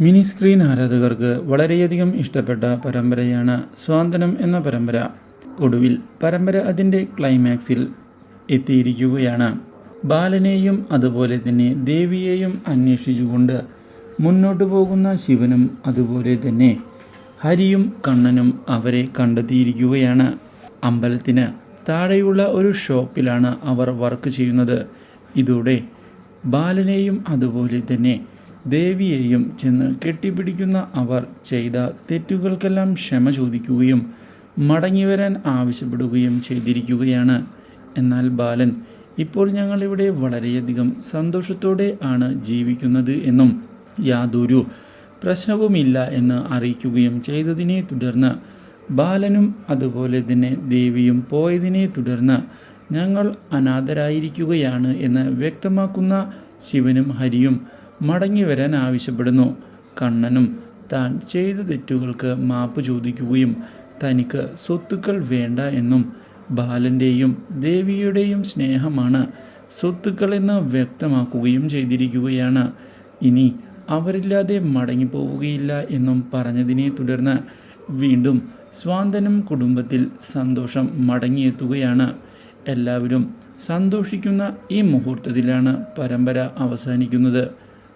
Mini screen ആരാധകർക്ക് വളരെയധികം ഇഷ്ടപ്പെട്ട പരമ്പരയാണ് സ്വാന്തനം എന്ന പരമ്പര. ഒടുവിൽ പരമ്പര അതിന്റെ ക്ലൈമാക്സിൽ എത്തിയിരിക്കുകയാണ്. ബാലനെയും അതുപോലെ തന്നെ ദേവിയെയും അന്വേഷിച്ചുകൊണ്ട് മുന്നോട്ടു പോകുന്ന ശിവനും അതുപോലെ തന്നെ ഹരിയും കണ്ണനും അവരെ കണ്ടെത്തിയിരിക്കുകയാണ്. അമ്പലത്തിന് താഴെയുള്ള ഒരു ഷോപ്പിലാണ് അവർ വർക്ക് ചെയ്യുന്നത്. ഇതോടെ ബാലനെയും അതുപോലെ തന്നെ ദേവിയെയും ചെന്ന് കെട്ടിപ്പിടിക്കുന്ന അവർ ചെയ്ത തെറ്റുകൾക്കെല്ലാം ക്ഷമ ചോദിക്കുകയും മടങ്ങിവരാൻ ആവശ്യപ്പെടുകയും ചെയ്തിരിക്കുകയാണ്. എന്നാൽ ബാലൻ ഇപ്പോൾ ഞങ്ങളിവിടെ വളരെയധികം സന്തോഷത്തോടെ ആണ് ജീവിക്കുന്നത് എന്നും യാതൊരു പ്രശ്നവുമില്ല എന്ന് അറിയിക്കുകയും ചെയ്തതിനെ തുടർന്ന് ബാലനും അതുപോലെ തന്നെ ദേവിയും പോയതിനെ തുടർന്ന് ഞങ്ങൾ അനാഥരായിരിക്കുകയാണ് എന്ന് വ്യക്തമാക്കുന്ന ശിവനും ഹരിയും മടങ്ങി വരാൻ ആവശ്യപ്പെടുന്നു. കണ്ണനും താൻ ചെയ്ത തെറ്റുകൾക്ക് മാപ്പ് ചോദിക്കുകയും തനിക്ക് സ്വത്തുക്കൾ വേണ്ട എന്നും ബാലന്റെയും ദേവിയുടെയും സ്നേഹമാണ് സ്വത്തുക്കളെന്ന് വ്യക്തമാക്കുകയും ചെയ്തിരിക്കുകയാണ്. ഇനി അവരില്ലാതെ മടങ്ങിപ്പോവുകയില്ല എന്നും പറഞ്ഞതിനെ തുടർന്ന് വീണ്ടും സ്വാന്തനം കുടുംബത്തിൽ സന്തോഷം മടങ്ങിയെത്തുകയാണ്. എല്ലാവരും സന്തോഷിക്കുന്ന ഈ മുഹൂർത്തത്തിലാണ് പരമ്പര അവസാനിക്കുന്നത്.